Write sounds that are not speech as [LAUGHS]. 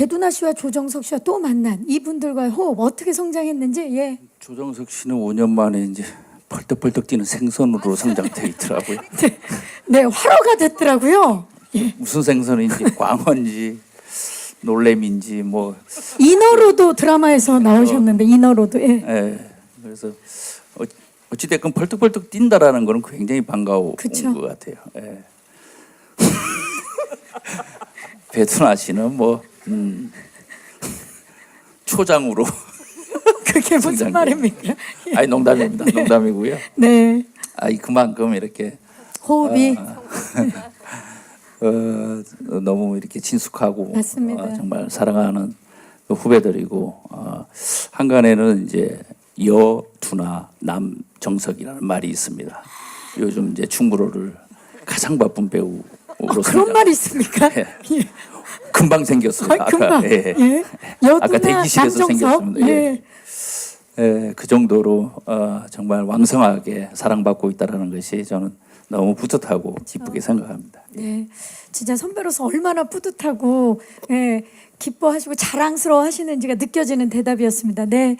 배두나 씨와 조정석 씨와 또 만난 이분들과의 호흡 어떻게 성장했는지 예. 조정석 씨는 5년 만에 이제 펄떡펄떡 뛰는 생선으로 성장돼 있더라고요. [LAUGHS] 네, 네 화로가 됐더라고요. 예. 무슨 생선인지 광어인지 놀래미인지 뭐 인어로도 드라마에서 나오셨는데 인어로도 예. 예. 그래서 어, 어찌됐건 펄떡펄떡 뛴다라는 거는 굉장히 반가운 그쵸. 것 같아요. 예. [LAUGHS] 배두나 씨는 뭐 음, 초장으로 [LAUGHS] 그게 무슨 성장기. 말입니까? 아니 농담입니다. 농담이고요. 네 아이 그만큼 이렇게 호흡이 [LAUGHS] 어, 너무 이렇게 친숙하고 맞습니다. 어, 정말 사랑하는 그 후배들이고 어, 한간에는 이제 여 두나 남 정석이라는 말이 있습니다. 요즘 이제 충무로를 가장 바쁜 배우로 어, 그런 말이 있습니까? 예. 예. 금방 생겼어요. 아, 금방 아까 예. 예. 아까 대기실에서 생겼습니다. 예. 예. 예, 그 정도로 어, 정말 왕성하게 사랑받고 있다는 것이 저는 너무 뿌듯하고 기쁘게 생각합니다. 네, 진짜 선배로서 얼마나 뿌듯하고 예, 기뻐하시고 자랑스러워 하시는지가 느껴지는 대답이었습니다. 네.